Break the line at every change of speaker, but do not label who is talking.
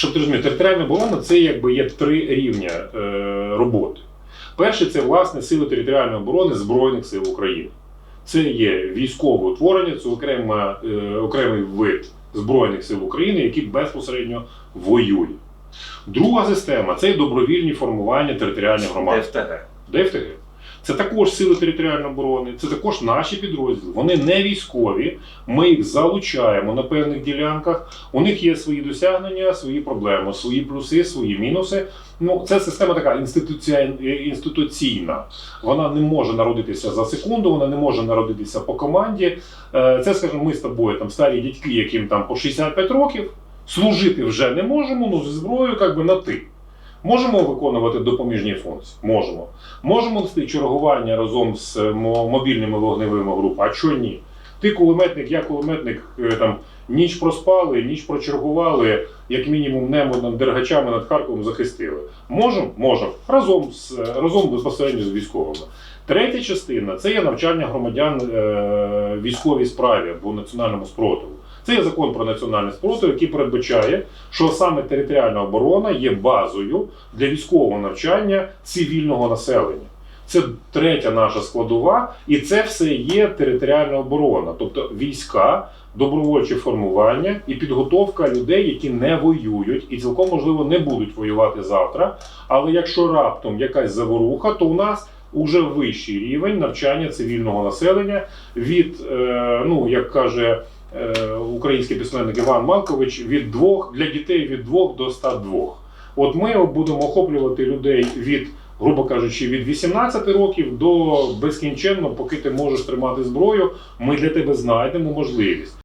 щоб ти розумів, територіальна оборона це якби є три рівня е, роботи. Перший це власне сили територіальної оборони Збройних сил України. Це є військове утворення, це окрема, е, окремий вид Збройних сил України, які безпосередньо воюють. Друга система це добровільні формування територіальних громад.
ДФТГ.
ДФТГ. Це також сили територіальної оборони, це також наші підрозділи. Вони не військові. Ми їх залучаємо на певних ділянках. У них є свої досягнення, свої проблеми, свої плюси, свої мінуси. Ну, це система така інституційна. Вона не може народитися за секунду, вона не може народитися по команді. Е, Це, скажімо, ми з тобою там старі дядьки, яким там по 65 років. Служити вже не можемо, ну зі зброєю як би на ти. Можемо виконувати допоміжні функції? Можемо. Можемо нести чергування разом з е, мобільними вогневими групами. А чого ні? Ти кулеметник, я кулеметник, е, там ніч проспали, ніч прочергували, як мінімум небо над дергачами над Харковом захистили. Можемо? Можемо. Разом з разом безпосередньо з військовими. Третя частина це є навчання громадян е, військовій справі або національному спротиву. Це є закон про національний спротив, який передбачає, що саме територіальна оборона є базою для військового навчання цивільного населення. Це третя наша складова, і це все є територіальна оборона, тобто війська, добровольчі формування і підготовка людей, які не воюють, і цілком можливо не будуть воювати завтра. Але якщо раптом якась заворуха, то у нас уже вищий рівень навчання цивільного населення від, е, ну як каже український письменник Іван Малкович, від двох для дітей від 2 до 102. От ми будемо охоплювати людей від, грубо кажучи, від 18 років до безкінченно, поки ти можеш тримати зброю, ми для тебе знайдемо можливість.